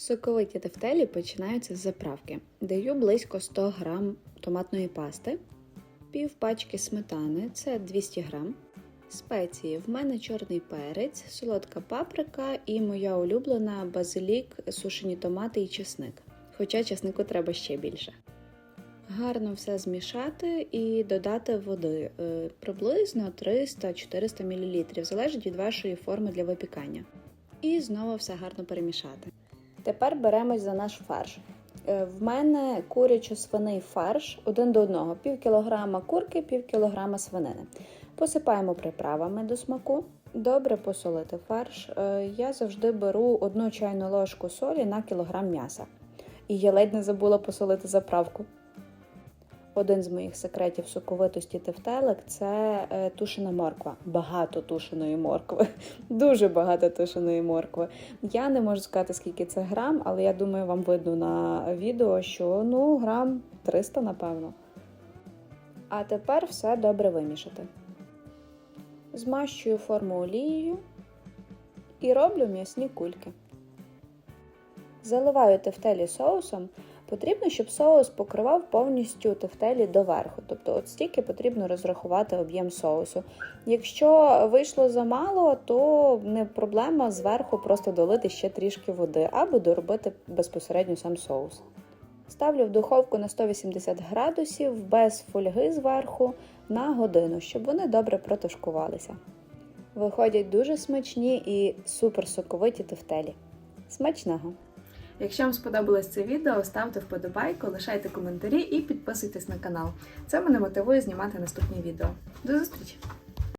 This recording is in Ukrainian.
Соковиті тефтелі починаються з заправки. Даю близько 100 г томатної пасти, пів пачки сметани це 200 г, спеції. В мене чорний перець, солодка паприка і моя улюблена базилік, сушені томати і чесник. Хоча чеснику треба ще більше. Гарно все змішати і додати води е, приблизно 300-400 мл, залежить від вашої форми для випікання. І знову все гарно перемішати. Тепер беремось за наш фарш. Е, В мене курячо-свиний фарш один до одного, пів кілограма курки, пів кілограма свинини. Посипаємо приправами до смаку. Добре посолити фарш. Е, Я завжди беру одну чайну ложку солі на кілограм м'яса. І я ледь не забула посолити заправку. Один з моїх секретів соковитості тефтелек це е, тушена морква. Багато тушеної моркви. Дуже багато тушеної моркви. Я не можу сказати, скільки це грам, але я думаю, вам видно на відео, що ну, грам 300, напевно. А тепер все добре вимішати. Змащую форму олією і роблю м'ясні кульки. Заливаю тефтелі соусом. Потрібно, щоб соус покривав повністю тефтелі доверху, тобто от стільки потрібно розрахувати об'єм соусу. Якщо вийшло замало, то не проблема зверху просто долити ще трішки води або доробити безпосередньо сам соус. Ставлю в духовку на 180 градусів без фольги зверху на годину, щоб вони добре протушкувалися. Виходять дуже смачні і супер соковиті тефтелі. Смачного! Якщо вам сподобалось це відео, ставте вподобайку, лишайте коментарі і підписуйтесь на канал. Це мене мотивує знімати наступні відео. До зустрічі!